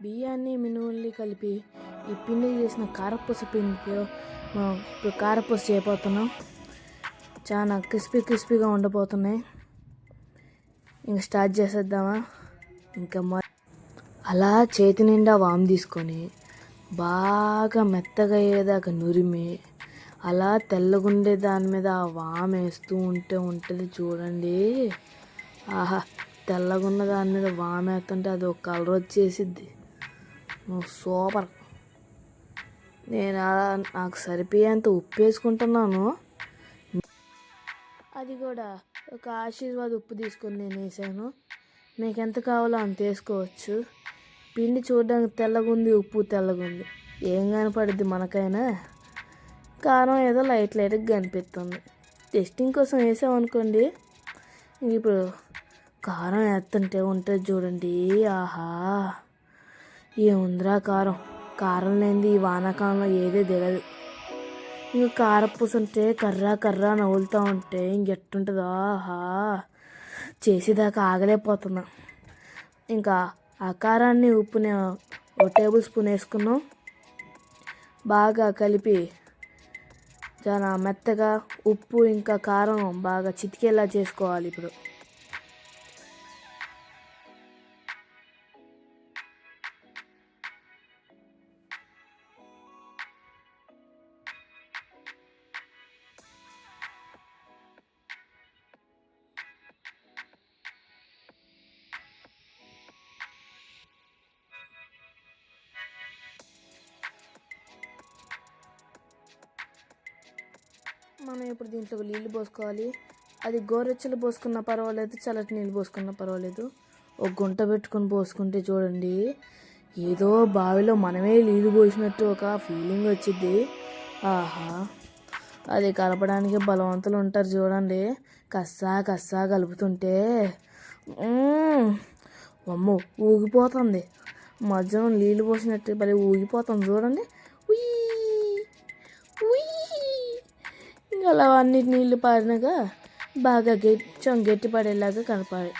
బియ్యాన్ని మినుముల్ని కలిపి ఈ పిండి చేసిన కారపూస పిండితో మనం ఇప్పుడు కారపూస చేయబోతున్నాం. చాలా క్రిస్పీ క్రిస్పీగా ఉండబోతున్నాయి. ఇంక స్టార్ట్ చేసేద్దామా? ఇంకా మ అలా చేతి నిండా వామ్ తీసుకొని బాగా మెత్తగా అయ్యేదాకా నురిమి అలా తెల్లగుండే దాని మీద ఆ వామ్ వేస్తూ ఉంటే ఉంటుంది చూడండి. ఆహా తెల్లగున్న దాని మీద వామ్ వేస్తుంటే అది ఒక కలర్ వచ్చేసిద్ది. నువ్వు సూపర్. నేను అలా నాకు సరిపోయేంత ఉప్పు వేసుకుంటున్నాను. అది కూడా ఒక ఆశీర్వాద్ ఉప్పు తీసుకొని నేను వేసాను. మీకు ఎంత కావాలో అంత వేసుకోవచ్చు. పిండి చూడడానికి తెల్లగుంది ఉప్పు తెల్లగుంది. ఏం కనపడుద్ది మనకైనా? కారం ఏదో లైట్ లైట్గా కనిపిస్తుంది. టెస్టింగ్ కోసం వేసామనుకోండి ఇప్పుడు కారం వేస్తుంటే ఉంటుంది చూడండి. ఆహా! ఏముందిరా కారం? కారం లేనిది ఈ వానాకాలంలో ఏదే దిగదు ఇంకా కారపూస ఉంటే కర్రా కర్రా నవ్వులుతూ ఉంటే ఇంకెట్టుంటుందో? ఆహా! చేసేదాకా ఆగలేకపోతున్నా. ఇంకా ఆ కారాన్ని ఉప్పుని ఒక టేబుల్ స్పూన్ వేసుకున్నాం. బాగా కలిపి చాలా మెత్తగా ఉప్పు ఇంకా కారం బాగా చితికేలా చేసుకోవాలి ఇప్పుడు. మనం ఇప్పుడు దీంట్లో నీళ్ళు పోసుకోవాలి. అది గోరెచ్చలు పోసుకున్నా పర్వాలేదు చల్లటి నీళ్ళు పోసుకున్నా పర్వాలేదు. ఒక గుంట పెట్టుకుని పోసుకుంటే చూడండి ఏదో బావిలో మనమే నీళ్ళు పోసినట్టు ఒక ఫీలింగ్ వచ్చింది ఆహా అది కలపడానికి బలవంతులు ఉంటారు చూడండి. కస్సా కస్సా కలుపుతుంటే అమ్మో ఊగిపోతుంది. మధ్యలో నీళ్ళు పోసినట్టు భలే ఊగిపోతుంది చూడండి. ఉయ్ ఉయ్ అలా అన్ని నీళ్ళు పారినగా బాగా కొంచెం గట్టి పడేలాగా కలపాలి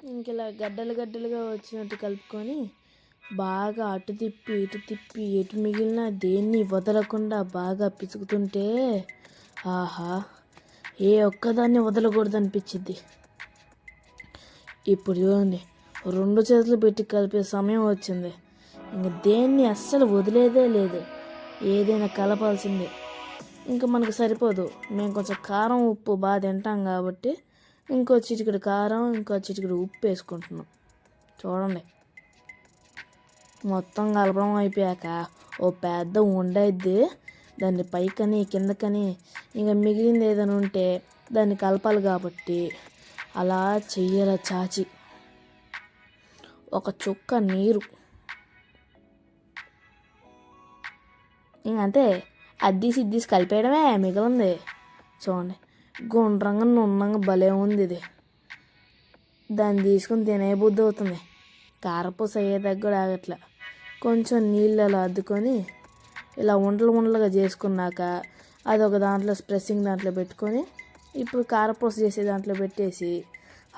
ఇంక ఇలా గడ్డలు గడ్డలుగా వచ్చినట్టు కలుపుకొని బాగా అటు తిప్పి ఇటు తిప్పి ఎటు మిగిలిన దేన్ని వదలకుండా బాగా పిసుకుతుంటే ఆహా! ఏ ఒక్కదాన్ని వదలకూడదు అనిపించింది ఇప్పుడు చూడండి రెండు చేతులు పెట్టి కలిపే సమయం వచ్చింది. ఇంక దేన్ని అస్సలు వదిలేదే లేదు. ఏదైనా కలపాల్సిందే. ఇంకా మనకు సరిపోదు. మేము కొంచెం కారం ఉప్పు బాగా తింటాం కాబట్టి ఇంకో చిటికెడు కారం ఇంకో చిటికెడు ఉప్పు వేసుకుంటున్నాం. చూడండి. మొత్తం కలపడం అయిపోయాక ఓ పెద్ద ఉండైద్ది దాన్ని పైకని కిందకని ఇంకా మిగిలింది ఏదైనా ఉంటే దాన్ని కలపాలి కాబట్టి అలా చెయ్యల చాచి. ఒక చుక్క నీరు. ఇంక అంతే అద్దీసి ఇద్దీసి కలిపేయడమే మిగిలింది. చూడండి గుండ్రంగా నున్నంగా భలే ఉంది ఇది. దాన్ని తీసుకుని తినే బుద్ధి అవుతుంది. కారపూస అయ్యేదాకా కూడా ఆగట్లా. కొంచెం నీళ్ళు అలా అద్దుకొని ఇలా ఉండలు ఉండలుగా చేసుకున్నాక అదొక దాంట్లో స్ప్రెస్సింగ్ దాంట్లో పెట్టుకొని ఇప్పుడు కారపూస చేసే దాంట్లో పెట్టేసి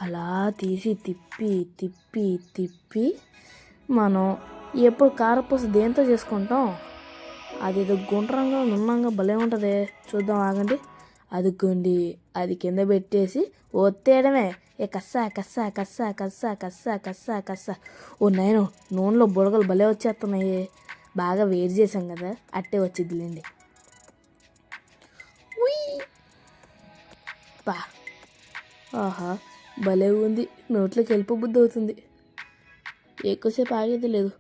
అలా తీసి తిప్పి తిప్పి తిప్పి మనం ఎప్పుడు కారపూస దేంతో చేసుకుంటాం? అది ఏదో గుండ్రంగా నున్నంగా భలే ఉంటుంది. చూద్దాం ఆగండి. అదుకోండి అది కింద పెట్టేసి ఒత్తేయడమే. ఏ కస్సా కస్సా కస్సా కస్సా కస్సా కస్సా కస్సా. ఓ నేను నూనెలో బుడగలు భలే వచ్చేస్తున్నాయి. బాగా వేరు చేసాం కదా అట్టే వచ్చిద్దిలేండి. పా. ఆహా భలే ఉంది. నోట్లోకి వెళ్ళిపో బుద్ధి అవుతుంది. ఎక్కువసేపు ఆగేది లేదు.